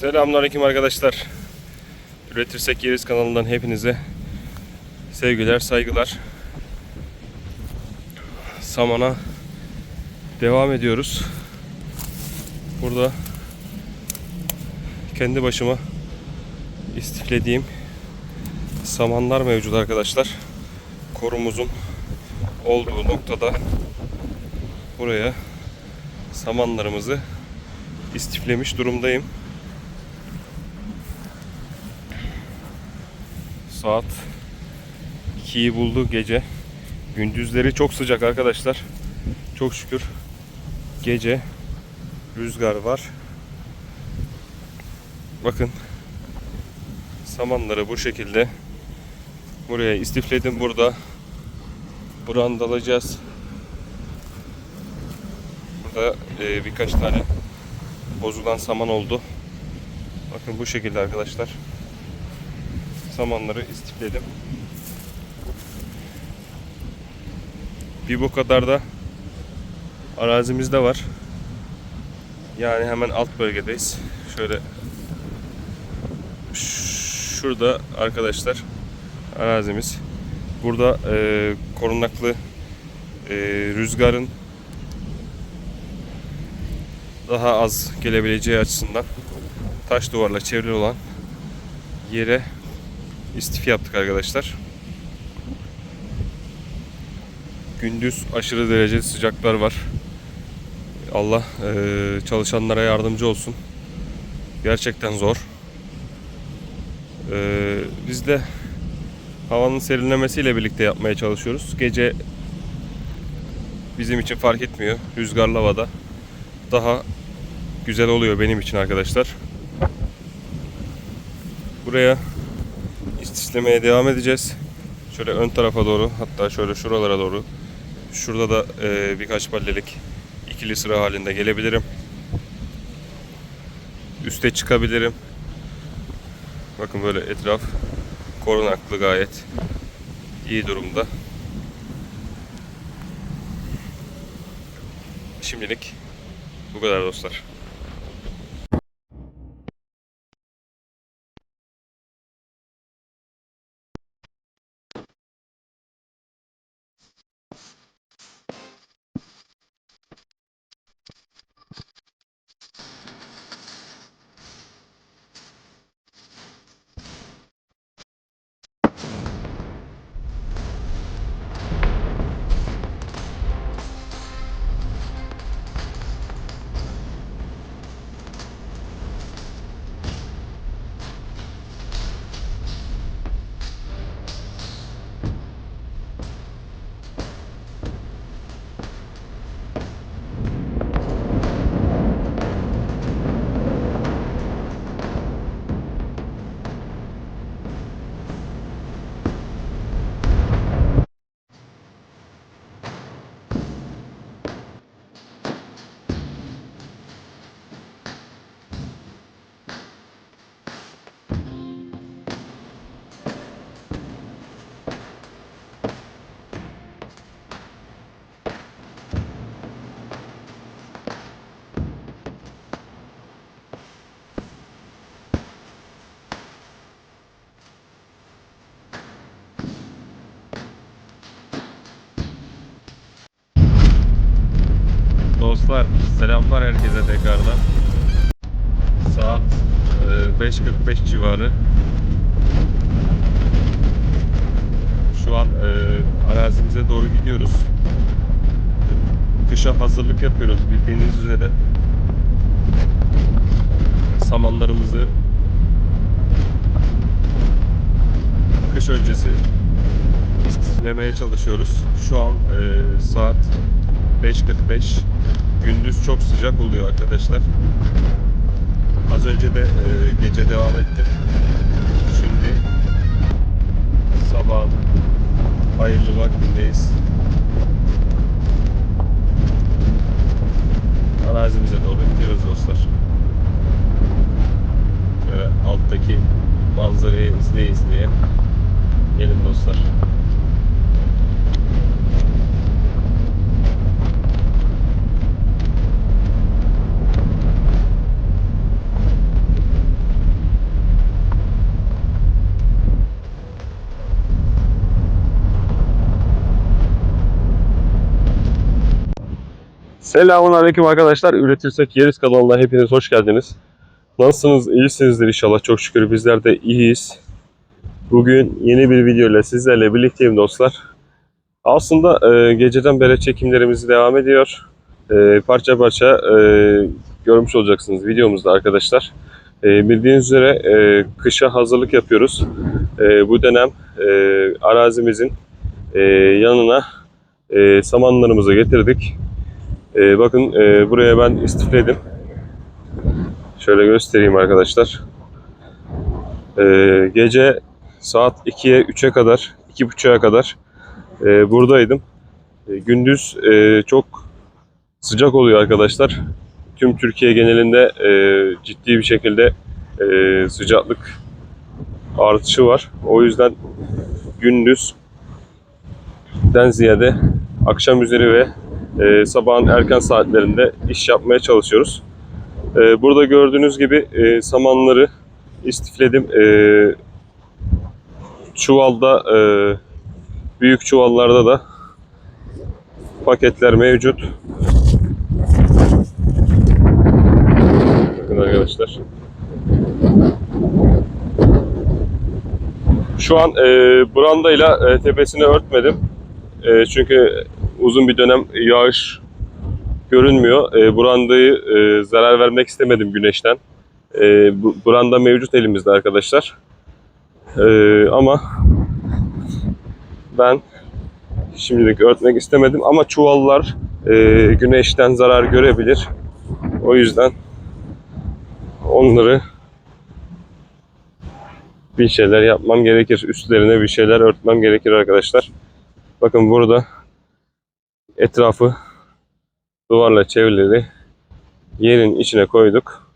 Selamünaleyküm arkadaşlar. Üretirsek Yeriz kanalından hepinize sevgiler, saygılar. Samana devam ediyoruz. Burada kendi başıma istiflediğim samanlar mevcut arkadaşlar. Korumuzun olduğu noktada buraya samanlarımızı istiflemiş durumdayım. Saat 2'yi buldu gece. Gündüzleri çok sıcak arkadaşlar. Çok şükür gece rüzgar var. Bakın samanları bu şekilde buraya istifledim burada. Brandalayacağız. Burada e, birkaç tane bozulan saman oldu. Bakın bu şekilde arkadaşlar. Samanları istifledim. Bir bu kadar da arazimizde var. Yani hemen alt bölgedeyiz. Şöyle şurada arkadaşlar arazimiz. Burada e, korunaklı e, rüzgarın daha az gelebileceği açısından taş duvarla çevrili olan yere istifi yaptık arkadaşlar. Gündüz aşırı derece sıcaklar var. Allah eee, çalışanlara yardımcı olsun. Gerçekten zor. Eee, biz de havanın serinlemesiyle birlikte yapmaya çalışıyoruz. Gece bizim için fark etmiyor. Rüzgarlı havada daha güzel oluyor benim için arkadaşlar. Buraya istislemeye devam edeceğiz. Şöyle ön tarafa doğru hatta şöyle şuralara doğru. Şurada da e, birkaç ballelik ikili sıra halinde gelebilirim. Üste çıkabilirim. Bakın böyle etraf korunaklı gayet iyi durumda. Şimdilik bu kadar dostlar. Dostlar selamlar herkese tekrardan. Saat e, 5.45 civarı. Şu an e, arazimize doğru gidiyoruz. Kışa hazırlık yapıyoruz bildiğiniz üzere. Samanlarımızı kış öncesi istiflemeye çalışıyoruz. Şu an e, saat 5.45 Gündüz çok sıcak oluyor arkadaşlar. Az önce de e, gece devam ettim. Şimdi sabah hayırlı vaktindeyiz. Arazimize doğru gidiyoruz dostlar. Böyle alttaki manzarayı izleye izleye gelin dostlar. Selamun Aleyküm arkadaşlar. Üretirsek Yeriz kanalına hepiniz hoş geldiniz. Nasılsınız? İyisinizdir inşallah. Çok şükür bizler de iyiyiz. Bugün yeni bir video ile sizlerle birlikteyim dostlar. Aslında e, geceden beri çekimlerimiz devam ediyor. E, parça parça e, görmüş olacaksınız videomuzda arkadaşlar. E, bildiğiniz üzere e, kışa hazırlık yapıyoruz. E, bu dönem e, arazimizin e, yanına e, samanlarımızı getirdik. E, bakın e, buraya ben istifledim. Şöyle göstereyim arkadaşlar. E, gece saat 2'ye 3'e kadar, 2.30'a kadar e, buradaydım. E, gündüz e, çok sıcak oluyor arkadaşlar. Tüm Türkiye genelinde e, ciddi bir şekilde e, sıcaklık artışı var. O yüzden gündüz den ziyade akşam üzeri ve e, sabahın erken saatlerinde iş yapmaya çalışıyoruz. E, burada gördüğünüz gibi e, samanları istifledim. E, çuvalda, e, büyük çuvallarda da paketler mevcut. Bakın arkadaşlar. Şu an e, brandayla e, tepesini örtmedim. E, çünkü uzun bir dönem yağış görünmüyor. E, brandayı e, zarar vermek istemedim güneşten. E, branda mevcut elimizde arkadaşlar. E, ama ben şimdilik örtmek istemedim ama çuvallar e, güneşten zarar görebilir. O yüzden onları bir şeyler yapmam gerekir. Üstlerine bir şeyler örtmem gerekir arkadaşlar. Bakın burada etrafı duvarla çevrili yerin içine koyduk.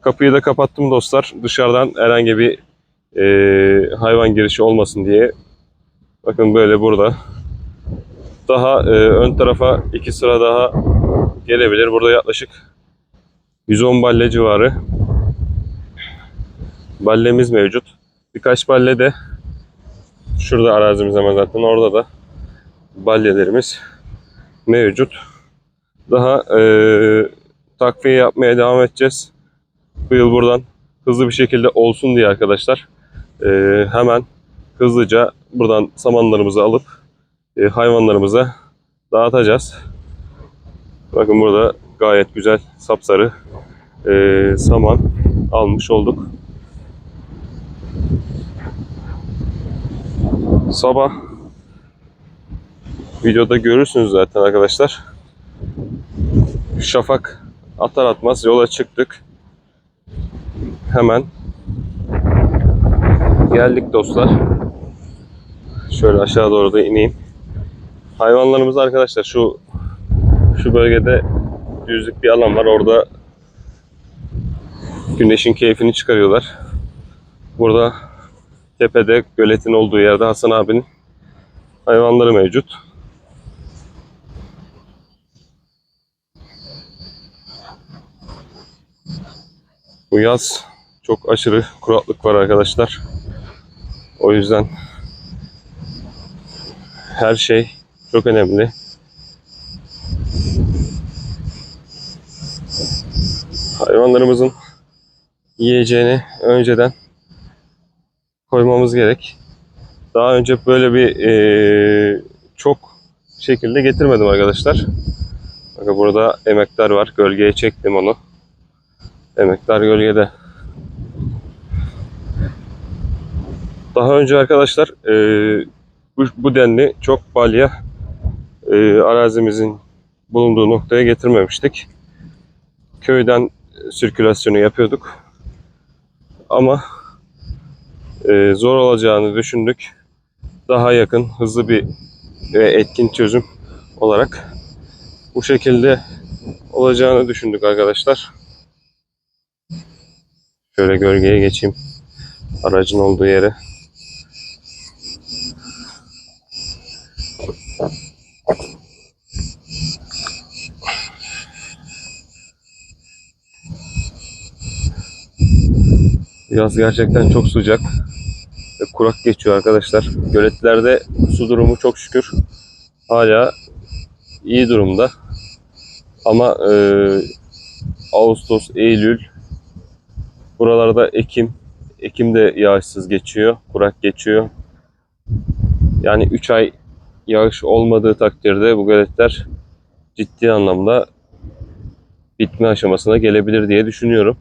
Kapıyı da kapattım dostlar. Dışarıdan herhangi bir e, hayvan girişi olmasın diye. Bakın böyle burada. Daha e, ön tarafa iki sıra daha gelebilir. Burada yaklaşık 110 balle civarı ballemiz mevcut. Birkaç balle de şurada arazimiz hemen zaten orada da balyelerimiz mevcut. Daha e, takviye yapmaya devam edeceğiz. Bu yıl buradan hızlı bir şekilde olsun diye arkadaşlar e, hemen hızlıca buradan samanlarımızı alıp e, hayvanlarımıza dağıtacağız. Bakın burada gayet güzel sapsarı e, saman almış olduk. Sabah videoda görürsünüz zaten arkadaşlar. Şafak atar atmaz yola çıktık. Hemen geldik dostlar. Şöyle aşağı doğru da ineyim. Hayvanlarımız arkadaşlar şu şu bölgede düzlük bir alan var. Orada güneşin keyfini çıkarıyorlar. Burada tepede göletin olduğu yerde Hasan abinin hayvanları mevcut. Bu yaz çok aşırı kuraklık var arkadaşlar. O yüzden her şey çok önemli. Hayvanlarımızın yiyeceğini önceden koymamız gerek. Daha önce böyle bir eee, çok şekilde getirmedim arkadaşlar. Bakın burada emektar var. Gölgeye çektim onu. Emektar gölgede. Daha önce arkadaşlar eee, bu, bu denli çok balya eee, arazimizin bulunduğu noktaya getirmemiştik. Köyden sirkülasyonu yapıyorduk. Ama e, zor olacağını düşündük. Daha yakın, hızlı bir ve etkin çözüm olarak bu şekilde olacağını düşündük arkadaşlar. Şöyle gölgeye geçeyim. Aracın olduğu yere. Yaz gerçekten çok sıcak ve kurak geçiyor arkadaşlar. Göletlerde su durumu çok şükür hala iyi durumda. Ama e, Ağustos, Eylül buralarda Ekim Ekim de yağışsız geçiyor, kurak geçiyor. Yani 3 ay yağış olmadığı takdirde bu göletler ciddi anlamda bitme aşamasına gelebilir diye düşünüyorum.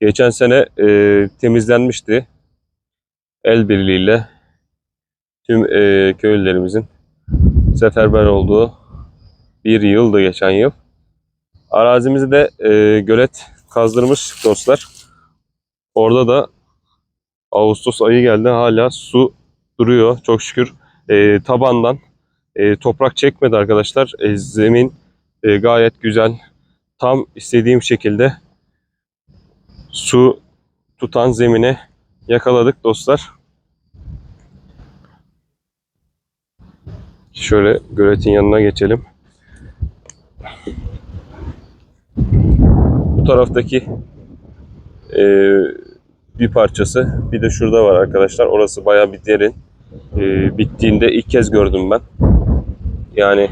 Geçen sene e, temizlenmişti. El birliğiyle tüm e, köylülerimizin seferber olduğu bir yıldı geçen yıl. Arazimizi de e, gölet kazdırmış dostlar. Orada da Ağustos ayı geldi hala su duruyor çok şükür. E, tabandan e, toprak çekmedi arkadaşlar. E, zemin e, gayet güzel. Tam istediğim şekilde su tutan zemine yakaladık dostlar. Şöyle göletin yanına geçelim. Bu taraftaki e, bir parçası bir de şurada var arkadaşlar. Orası bayağı bir derin. E, bittiğinde ilk kez gördüm ben. Yani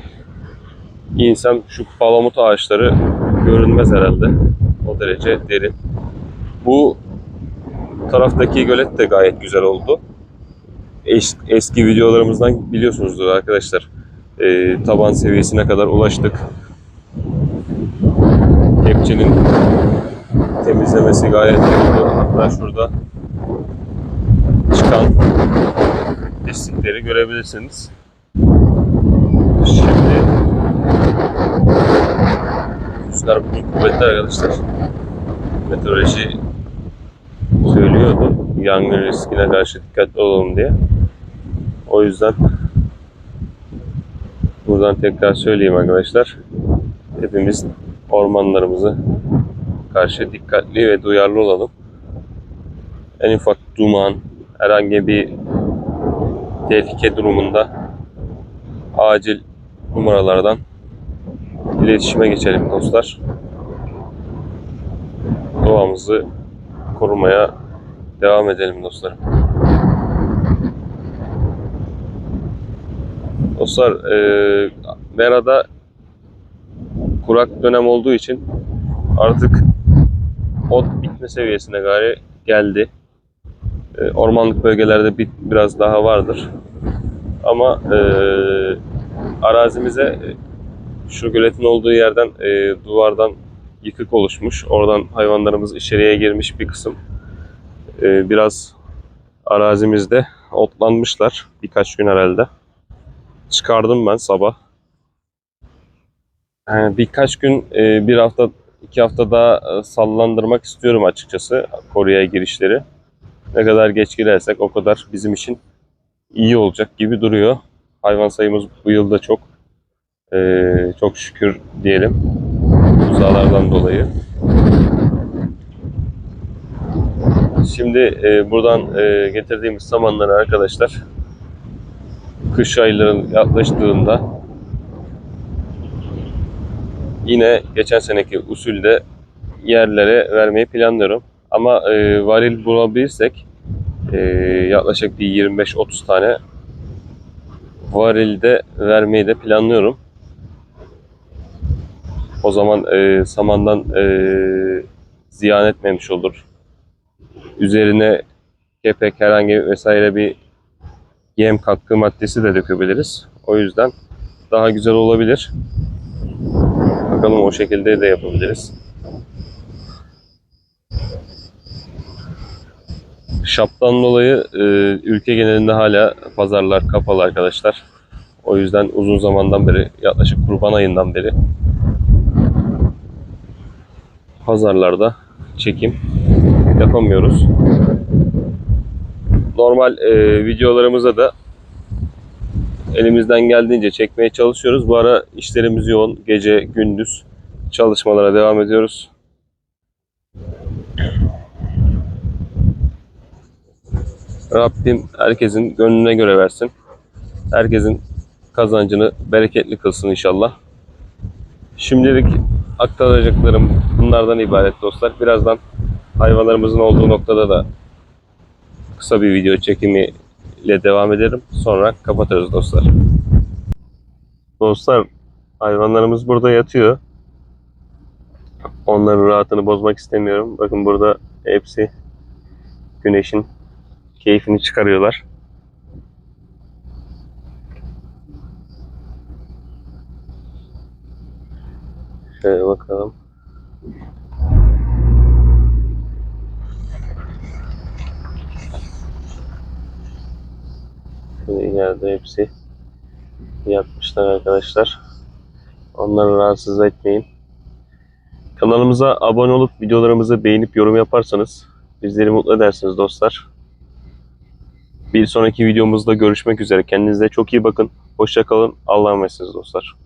insan şu palamut ağaçları görünmez herhalde. O derece derin. Bu taraftaki gölet de gayet güzel oldu. Es- eski videolarımızdan biliyorsunuzdur arkadaşlar. E, taban seviyesine kadar ulaştık. Kepçenin temizlemesi gayet iyi. Hatta şurada çıkan pislikleri görebilirsiniz. Şimdi rüzgar bugün kuvvetli arkadaşlar. Meteoroloji söylüyordu yangın riskine karşı dikkatli olalım diye. O yüzden buradan tekrar söyleyeyim arkadaşlar. Hepimiz ormanlarımızı karşı dikkatli ve duyarlı olalım. En ufak duman, herhangi bir tehlike durumunda acil numaralardan iletişime geçelim dostlar. Doğamızı korumaya devam edelim dostlarım. Dostlar, e, Mera'da kurak dönem olduğu için artık ot bitme seviyesine gari geldi. E, ormanlık bölgelerde bit biraz daha vardır. Ama e, arazimize e, şu göletin olduğu yerden e, duvardan yıkık oluşmuş. Oradan hayvanlarımız içeriye girmiş bir kısım. E, biraz arazimizde otlanmışlar birkaç gün herhalde. Çıkardım ben sabah. Yani birkaç gün, e, bir hafta, iki hafta daha e, sallandırmak istiyorum açıkçası koruya girişleri. Ne kadar geç girersek o kadar bizim için iyi olacak gibi duruyor. Hayvan sayımız bu yılda çok. E, çok şükür diyelim. Buzalardan dolayı. Şimdi e, buradan e, getirdiğimiz samanları arkadaşlar kış ayların yaklaştığında yine geçen seneki usulde yerlere vermeyi planlıyorum. Ama e, varil bulabilirsek e, yaklaşık bir 25-30 tane varilde vermeyi de planlıyorum. O zaman e, samandan e, ziyan etmemiş olur. Üzerine kepek herhangi vesaire bir yem katkı maddesi de dökebiliriz. O yüzden daha güzel olabilir. Bakalım o şekilde de yapabiliriz. Şaptan dolayı e, ülke genelinde hala pazarlar kapalı arkadaşlar. O yüzden uzun zamandan beri yaklaşık kurban ayından beri pazarlarda çekim yapamıyoruz. Normal e, videolarımıza da elimizden geldiğince çekmeye çalışıyoruz. Bu ara işlerimiz yoğun. Gece, gündüz çalışmalara devam ediyoruz. Rabbim herkesin gönlüne göre versin. Herkesin kazancını bereketli kılsın inşallah. Şimdilik aktaracaklarım bunlardan ibaret dostlar. Birazdan hayvanlarımızın olduğu noktada da kısa bir video çekimi ile devam ederim. Sonra kapatırız dostlar. Dostlar hayvanlarımız burada yatıyor. Onların rahatını bozmak istemiyorum. Bakın burada hepsi güneşin keyfini çıkarıyorlar. Şöyle bakalım. Şöyle ileride hepsi yatmışlar arkadaşlar. Onları rahatsız etmeyin. Kanalımıza abone olup videolarımızı beğenip yorum yaparsanız bizleri mutlu edersiniz dostlar. Bir sonraki videomuzda görüşmek üzere. Kendinize çok iyi bakın. Hoşça kalın. Allah'a emanetsiniz dostlar.